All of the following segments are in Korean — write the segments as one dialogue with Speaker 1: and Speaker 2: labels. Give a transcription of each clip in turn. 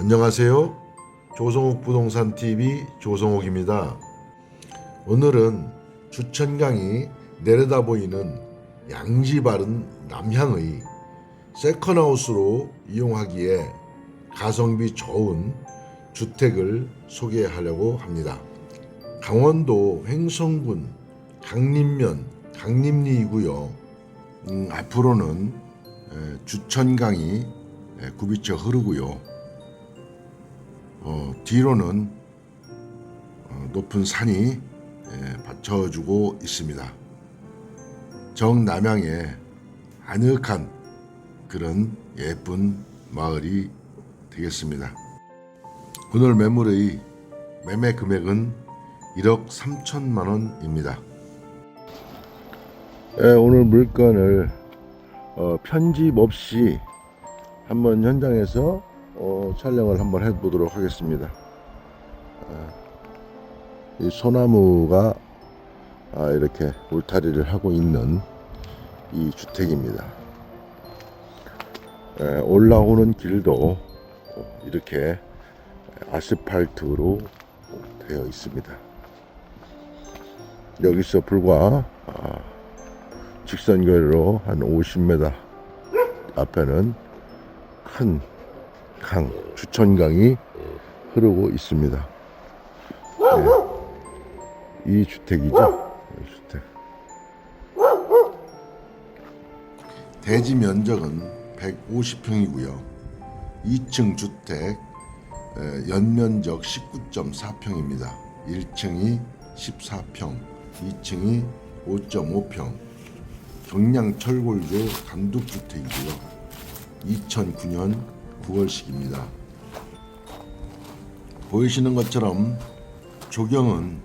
Speaker 1: 안녕하세요. 조성욱 부동산 TV 조성욱입니다. 오늘은 주천강이 내려다 보이는 양지 바른 남향의 세컨하우스로 이용하기에 가성비 좋은 주택을 소개하려고 합니다. 강원도 횡성군 강림면 강림리이고요. 음, 앞으로는 에, 주천강이 에, 굽이쳐 흐르고요. 어, 뒤로는 어, 높은 산이 에, 받쳐주고 있습니다. 정남향의 아늑한 그런 예쁜 마을이 되겠습니다. 오늘 매물의 매매 금액은 1억 3천만 원입니다. 예, 오늘 물건을 어, 편집 없이 한번 현장에서 어, 촬영을 한번 해보도록 하겠습니다. 아, 이 소나무가 아, 이렇게 울타리를 하고 있는 이 주택입니다. 예, 올라오는 길도 이렇게 아스팔트로 되어 있습니다. 여기서 불과 아, 직선거리로 한 50m 앞에는 큰 강, 주천강이 흐르고 있습니다. 네. 이 주택이죠. 이 주택. 대지 면적은 150평이고요. 2층 주택 에, 연면적 19.4평입니다. 1층이 14평, 2층이 5.5평. 경량 철골조 단독주택이고요. 2009년 9월식입니다. 보이시는 것처럼 조경은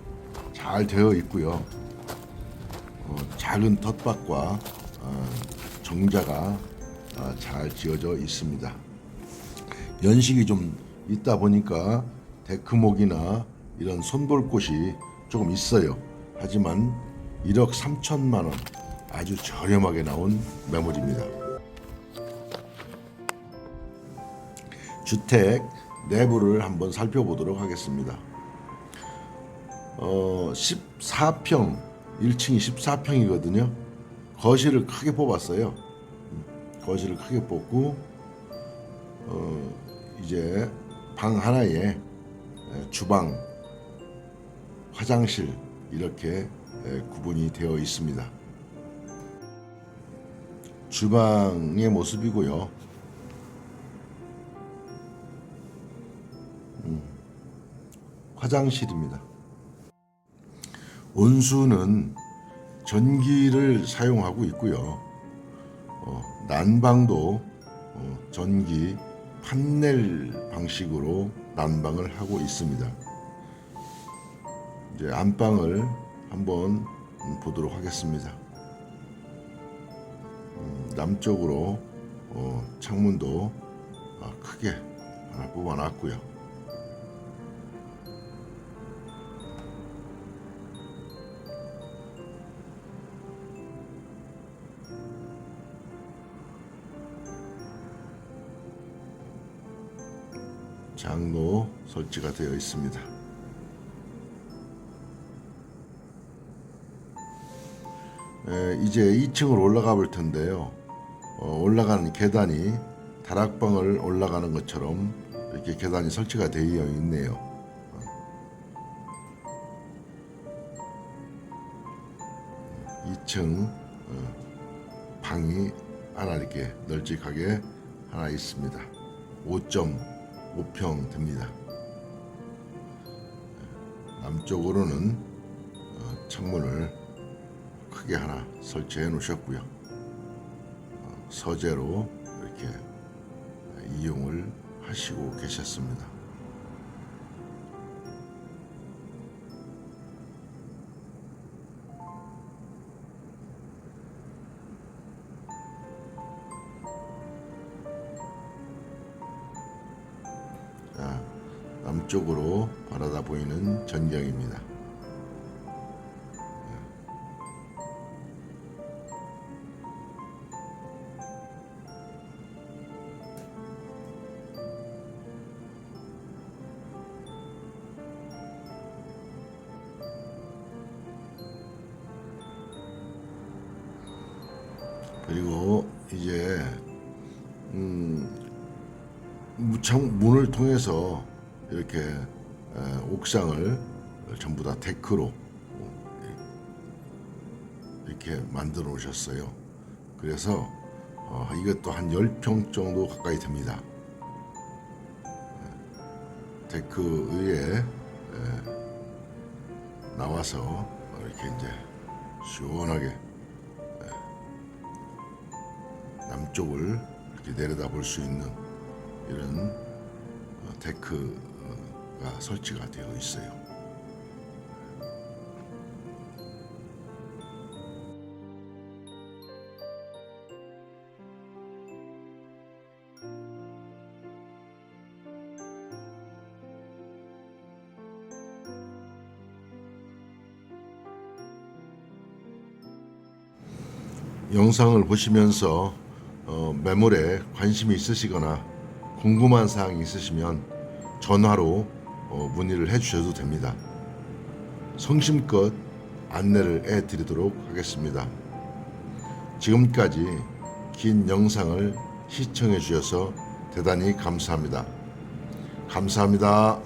Speaker 1: 잘 되어 있고요. 어, 작은 텃밭과 어, 정자가 어, 잘 지어져 있습니다. 연식이 좀 있다 보니까 데크목이나 이런 손볼꽃이 조금 있어요. 하지만 1억 3천만 원 아주 저렴하게 나온 매물입니다. 주택 내부를 한번 살펴보도록 하겠습니다. 어, 14평, 1층이 14평이거든요. 거실을 크게 뽑았어요. 음, 거실을 크게 뽑고 어, 이제 방 하나에 에, 주방, 화장실 이렇게 에, 구분이 되어 있습니다. 주방의 모습이고요. 화장실입니다. 온수는 전기를 사용하고 있고요. 어, 난방도 어, 전기 판넬 방식으로 난방을 하고 있습니다. 이제 안방을 한번 음, 보도록 하겠습니다. 음, 남쪽으로 어, 창문도 아, 크게 하나 뽑아놨고요. 장로 설치가 되어 있습니다. 에, 이제 2층으로 올라가 볼 텐데요. 어, 올라가는 계단이 다락방을 올라가는 것처럼 이렇게 계단이 설치가 되어 있네요. 어. 2층 어, 방이 하나 이렇게 널찍하게 하나 있습니다. 5.5평 됩니다. 남쪽으로는 어, 창문을 크게 하나 설치해 놓으셨고요. 어, 서재로 이렇게 이용을 하시고 계셨습니다. 남쪽으로 바라다 보이는 전경입니다. 그리고 이제 음, 문을 통해서 이렇게 에, 옥상을 전부 다 데크로 이렇게 만들어 놓으셨어요. 그래서 어, 이것도 한 10평 정도 가까이 됩니다. 데크 위에 에, 나와서 이렇게 이제 시원하게 에, 남쪽을 이렇게 내려다 볼 수 있는 이런 어, 데크 가 설치가 되어 있어요. 영상을 보시면서 어, 매물에 관심이 있으시거나 궁금한 사항이 있으시면 전화로 어, 문의를 해주셔도 됩니다. 성심껏 안내를 해드리도록 하겠습니다. 지금까지 긴 영상을 시청해 주셔서 대단히 감사합니다. 감사합니다.